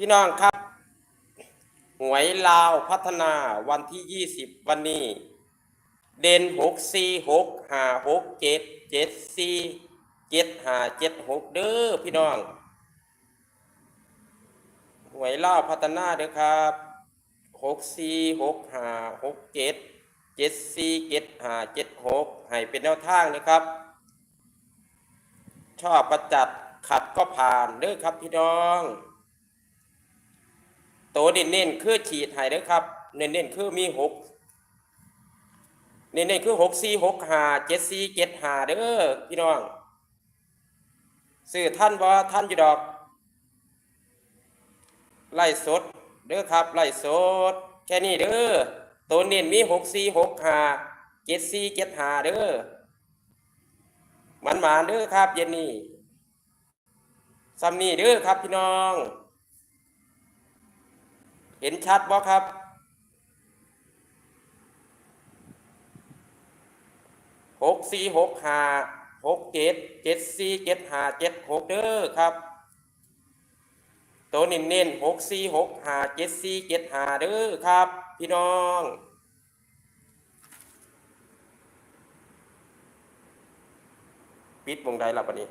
พี่น้องครับ หวยลาวพัฒนาวันที่ 20 วันนี้ เด่น6 4 6 5 6 7 7 4 7 5 7 6 เด้อพี่น้อง หวยลาวพัฒนาเด้อครับ6 4 6 5 6 7 7 4 7 5 7 6 ให้เป็นแนวทางนะครับ ชอบประจัดขัดก็ผ่านเด้อครับพี่น้อง โตเน้นๆคือฉีดให้เด้อครับ เน้นๆคือมีหกเน้นๆคือหกสี่หกหาเจ็ดสี่เจ็ดหาเด้อพี่น้องซื้อท่านบ่าท่านอยู่ดอก ไล่สดเด้อครับ ไล่สด แค่นี้เด้อโตเน้นมีหกสี่หกหาเจ็ดสี่เจ็ดหาเด้อมันมาเด้อครับ เย็นนี้ซ้ำนี่เด้อครับพี่น้อง เห็นชัดบ่ครับ หกสี่หกห้าหกเจ็ดเจ็ดสี่เจ็ดห้าเจ็ดหกเด้อครับ ตัวเน้นเน้นหกสี่หกห้าเจ็ดสี่เจ็ดห้าเด้อครับ พี่น้องปิดวงใดล่ะปะนี้